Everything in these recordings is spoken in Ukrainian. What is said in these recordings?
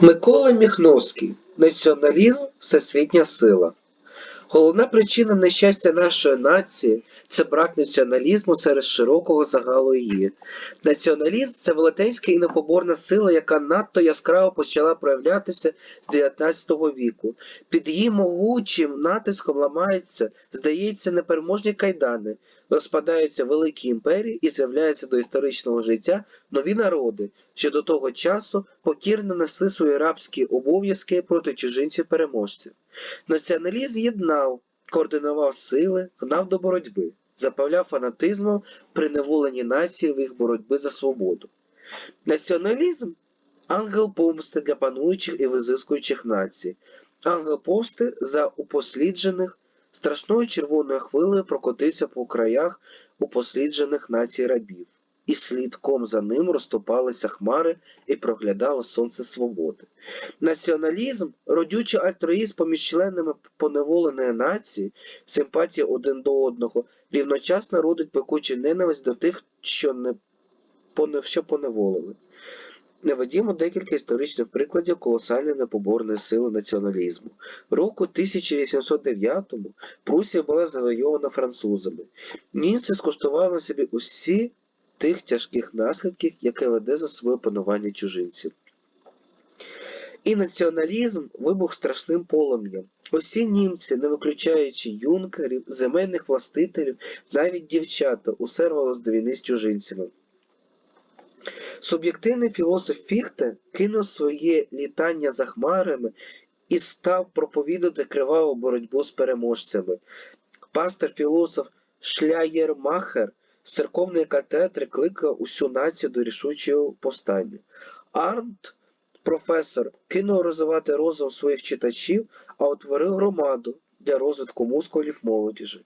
Микола Міхновський Націоналізм всесвітня сила. Головна причина нещастя нашої нації це брак націоналізму серед широкого загалу її. Націоналізм це велетенська і непоборна сила, яка надто яскраво почала проявлятися з 19 віку. Під її могучим натиском ламаються, здається, непереможні кайдани, розпадаються великі імперії і з'являються до історичного життя нові народи, що до того часу покірно несли свої рабські обов'язки проти чужинців-переможців. Націоналізм єднав, координував сили, гнав до боротьби, запавляв фанатизмом приневолені нації в їх боротьби за свободу. Націоналізм ангел помсти для пануючих і визискуючих націй, ангел помсти за упосліджених, страшною червоною хвилею прокотився по краях упосліджених націй рабів, і слідком за ним розступалися хмари і проглядало сонце свободи. Націоналізм, родючий альтруїзм поміж членами поневоленої нації, симпатія один до одного, рівночасно родить пекучу ненависть до тих, що не що поневолили. Наведімо декілька історичних прикладів колосальної непоборної сили націоналізму. Року 1809-му Прусія була завойована французами. Німці скуштували собі усі тих тяжких наслідків, яке веде за собою панування чужинців. І націоналізм вибух страшним полум'ям. Усі німці, не виключаючи юнкерів, земельних властителів, навіть дівчата, усе рвалось до війни з чужинцями. Суб'єктивний філософ Фіхте кинув своє літання за хмарами і став проповідати криваву боротьбу з переможцями. Пастор-філософ Шляєрмахер з церковної катедри кликав усю націю до рішучого повстання. Арнт, професор, кинув розвивати розум своїх читачів, а утворив громаду для розвитку мускулів молодіжі.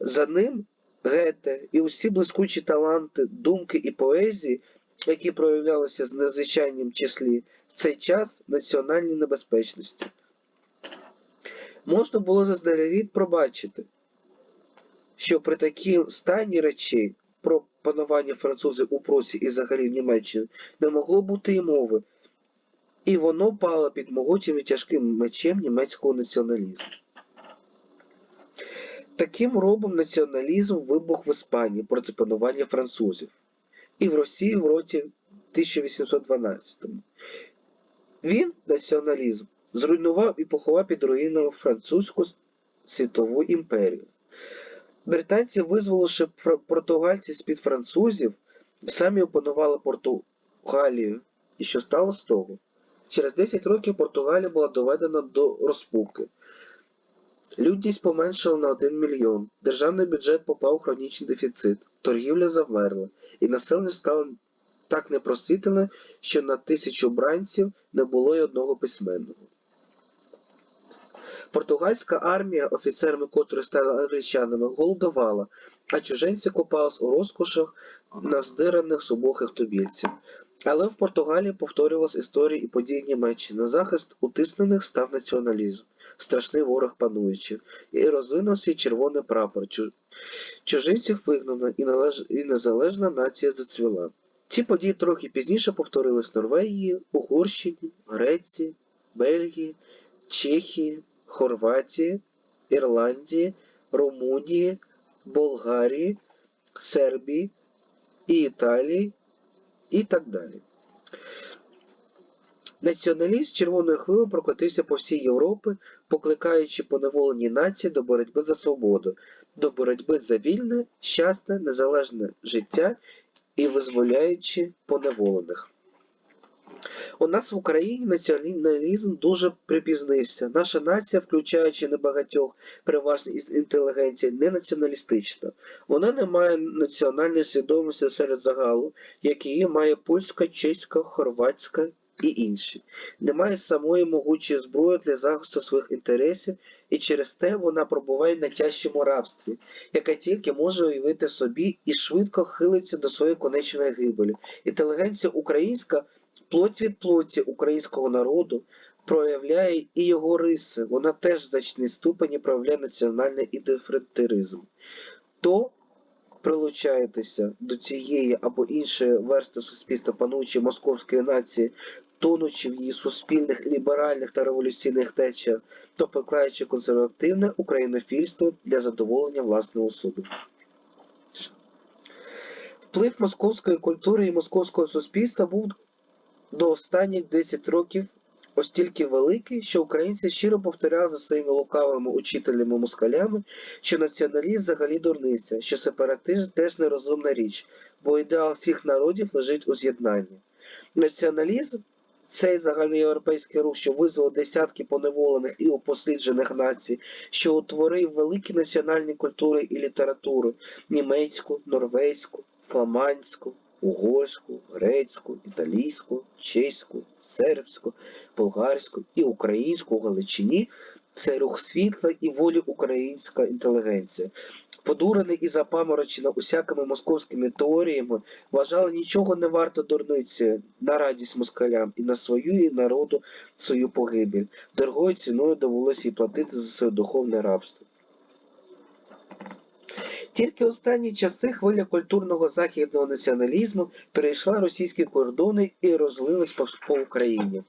За ним Гете і усі блискучі таланти, думки і поезії, які проявлялися з надзвичайним числі, в цей час національній небезпечності. Можна було заздалегідь пробачити, що при такій стані речей про панування французів у Прусі і взагалі в Німеччині не могло бути і мови, і воно пало під могутнім і тяжким мечем німецького націоналізму. Таким робом націоналізм вибух в Іспанії проти панування французів і в Росії в році 1812. Він, націоналізм, зруйнував і поховав під руїнами французьку світову імперію. Британці, визволивши португальців з-під французів, самі опанували Португалію. І що стало з того? Через 10 років Португалія була доведена до розпуки. Людність поменшала на 1 мільйон, державний бюджет попав у хронічний дефіцит, торгівля завмерла, і населення стало так непросвітлене, що на тисячу бранців не було й одного письменного. Португальська армія, офіцерами котрої стали англічанами, голодувала, а чуженці купались у розкошах наздираних субохих тубільців. Але в Португалії повторювалась історія і події Німеччини. На захист утиснених став націоналізм, страшний ворог пануючий, і розвинувся червоний прапор. Чужинців вигнано, і, належ... і незалежна нація зацвіла. Ці події трохи пізніше повторились в Норвегії, Угорщині, Греції, Бельгії, Чехії, Хорватії, Ірландії, Румунії, Болгарії, Сербії і Італії і так далі. Націоналіст червоною хвилею прокотився по всій Європі, покликаючи поневолені нації до боротьби за свободу, до боротьби за вільне, щасне, незалежне життя і визволяючи поневолених. У нас в Україні націоналізм дуже припізнився. Наша нація, включаючи небагатьох, переважно із інтелігенції, не націоналістична. Вона не має національної свідомості серед загалу, як її має польська, чеська, хорватська і інші. Немає самої могучої зброї для захисту своїх інтересів, і через те вона пробуває в найтяжчому рабстві, яке тільки може уявити собі і швидко хилиться до своєї конечної гибелі. Інтелігенція українська плоть від плоті українського народу проявляє і його риси. Вона теж в значній ступені проявляє національний ідифрентеризм. То прилучаєтеся до цієї або іншої версти суспільства пануючої московської нації, тонучи в її суспільних, ліберальних та революційних течіях, то поклаючи консервативне українофільство для задоволення власного суду. Вплив московської культури і московського суспільства був до останніх 10 років остільки великий, що українці щиро повторяли за своїми лукавими учителями москалями, що націоналізм взагалі дурниця, що сепаратизм теж нерозумна річ, бо ідеал всіх народів лежить у з'єднанні. Націоналізм цей загальноєвропейський рух, що визвав десятки поневолених і упосліджених націй, що утворив великі національні культури і літератури німецьку, норвезьку, фламандську, угорську, грецьку, італійську, чеську, сербську, болгарську і українську у Галичині це рух світла і волі українська інтелігенція. Подурений і запаморочена усякими московськими теоріями, вважали нічого не варто дурниці на радість москалям і на свою і народу свою погибель. Дорогою ціною довелося їй платити за своє духовне рабство. Тільки останні часи хвиля культурного західного націоналізму перейшла російські кордони і розлилась по, Україні.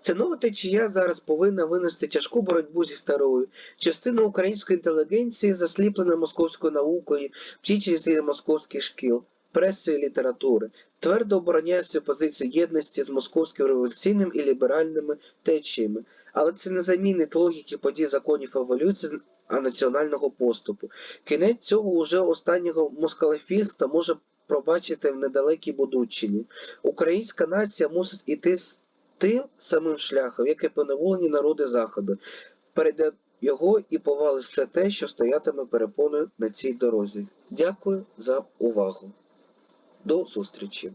Ця нова течія зараз повинна винести тяжку боротьбу зі старою. Частина української інтелігенції засліплена московською наукою, втічі московських шкіл, преси і літератури, твердо обороняє свою позицію єдності з московським революційним і ліберальними течіями. Але це не замінить логіки подій законів еволюції, національного поступу. Кінець цього уже останнього москалефільства може пробачити в недалекій будучині. Українська нація мусить іти з тим самим шляхом, як і поневолені народи Заходу. Перейде його і повалить все те, що стоятиме перепоною на цій дорозі. Дякую за увагу. До зустрічі!